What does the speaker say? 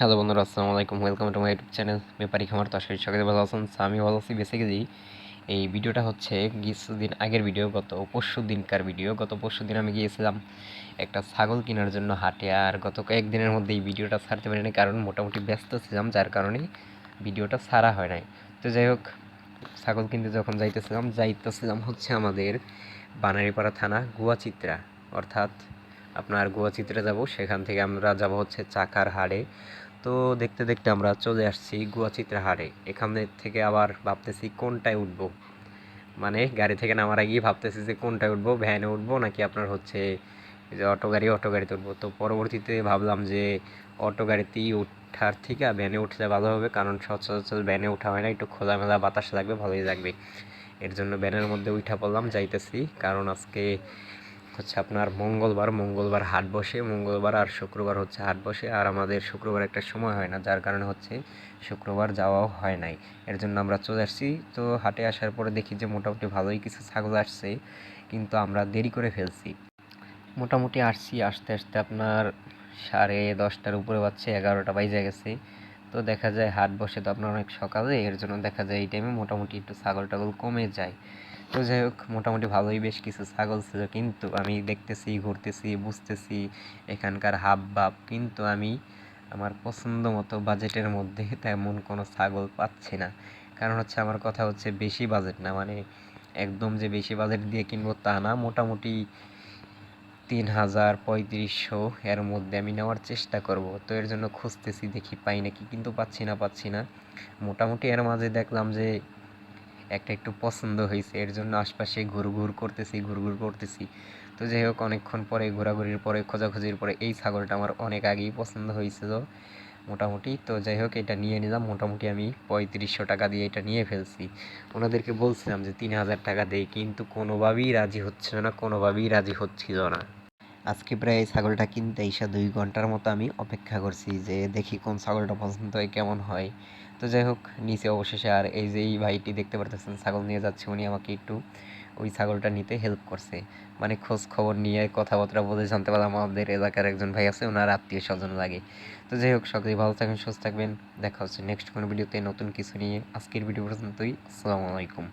Hello বন্ধুরা, আসসালামু আলাইকুম। Welcome to my YouTube channel Byapari Khamar. তো করি সকালে ভালো আছেন। আমি ভালো আছি বেসিক্যালি এই ভিডিওটা হচ্ছে কিছুদিন আগের ভিডিও গত পরশু দিনকার ভিডিও গত পরশু দিন আমি গিয়েছিলাম একটা ছাগল কেনার জন্য হাটে, আর গত কয়েকদিনের মধ্যে এই ভিডিওটা ছাড়তে পারিনি, কারণ মোটামুটি ব্যস্ত ছিলাম, যার কারণে ভিডিওটা ছাড়া হয় নাই। তো যাই হোক, ছাগল কিনতে যখন যাইতেছিলাম যাইতেছিলাম হচ্ছে আমাদের বানারিপাড়া থানা, গুয়াচিত্রা। অর্থাৎ আপনার গুয়াচিত্রে যাব, সেখান থেকে আমরা যাব হচ্ছে চাকার হাড়ে। তো দেখতে দেখতে আমরা চলে আসছি গুয়াচিত্রা হাড়ে। এখান থেকে আবার ভাবতেছি কোনটায় উঠব? মানে গাড়ি থেকে নামার আগেই ভাবতেছি যে কোনটায় উঠবো? ভ্যানে উঠবো নাকি আপনার হচ্ছে যে অটো গাড়ি, অটো গাড়িতে উঠবো? তো পরবর্তীতে ভাবলাম যে অটো গাড়িতেই ওঠার থেকে ভ্যানে উঠলে ভালো হবে, কারণ সচরাচর ভ্যানে ওঠা হয় না, একটু খোলামেলা বাতাস লাগবে, ভালোই লাগবে। এর জন্য ভ্যানের মধ্যে উঠা পড়লাম, যাইতেছি। কারণ আজকে হচ্ছে আপনার মঙ্গলবার মঙ্গলবার হাট বসে, মঙ্গলবার আর শুক্রবার হচ্ছে হাট বসে, আর আমাদের শুক্রবার একটা সময় হয় না, যার কারণে হচ্ছে শুক্রবার যাওয়াও হয় নাই। এর জন্য আমরা চলে আসছি। তো হাটে আসার পরে দেখি যে মোটামুটি ভালোই কিছু ছাগল আসছে, কিন্তু আমরা দেরি করে ফেলছি। মোটামুটি আসছি, আসতে আসতে আপনার সাড়ে দশটার উপরে পাচ্ছে এগারোটা বাইজে গেছে। তো দেখা যায় হাট বসে তো আপনার অনেক সকালে, এর জন্য দেখা যায় এই টাইমে মোটামুটি একটু ছাগল টাগল কমে যায়। তো যাই হোক, মোটামুটি ভালোই বেশ কিছু ছাগল ছিল। কিন্তু আমি দেখতেছি, ঘুরতেছি, বুঝতেছি, এখানকার হাব ভাব কিন্তু আমি আমার পছন্দ মতো বাজেটের মধ্যে তেমন কোনো ছাগল পাচ্ছি না। কারণ হচ্ছে আমার কথা হচ্ছে বেশি বাজেট না। মানে একদম যে বেশি বাজেট দিয়ে কিনবো তা না। মোটামুটি তিন হাজার পঁয়ত্রিশশো এর মধ্যে আমি নেওয়ার চেষ্টা করব। তো এর জন্য খুঁজতেছি, দেখি পাই নাকি, কিন্তু পাচ্ছি না পাচ্ছি না। মোটামুটি এর মাঝে দেখলাম যে একটা একটু পছন্দ হয়েছে, এর জন্য আশপাশে ঘুর ঘুর করতেছি, ঘুর ঘুর করতেছি। তো যাই হোক, অনেকক্ষণ পরে, ঘোরাঘুরির পরে, খোঁজাখুঁজির পরে এই ছাগলটা আমার অনেক আগেই পছন্দ হয়েছিল। মোটামুটি। তো যাই হোক, এটা নিয়ে নিলাম। মোটামুটি আমি পঁয়ত্রিশশো টাকা দিয়ে এটা নিয়ে ফেলছি। ওনাদেরকে বলছিলাম যে, তিন হাজার টাকা দেই কিন্তু কোনোভাবেই রাজি হচ্ছিল না, কোনোভাবেই রাজি হচ্ছিল না। আজকে প্রায় এই ছাগলটা কিনতে এসে দুই ঘণ্টার মতো আমি অপেক্ষা করছি যে, দেখি কোন ছাগলটা পছন্দ হয়, কেমন হয়। তো যাই হোক, নিচে অবশেষে আর এই যে এই ভাইটি দেখতে পারতেছেন, ছাগল নিয়ে যাচ্ছে, উনি আমাকে একটু ওই ছাগলটা নিতে হেল্প করছে। মানে খোঁজ খবর নিয়ে কথাবার্তা বলে জানতে পারলাম, আমাদের এলাকার একজন ভাই আছে, ওনার আত্মীয় স্বজন লাগে। তো যাই হোক সকলেই ভালো থাকবেন, সুস্থ থাকবেন, দেখা হচ্ছে নেক্সট কোনো ভিডিওতে নতুন কিছু নিয়ে। আজকের ভিডিও পর্যন্তই, আসসালামু আলাইকুম।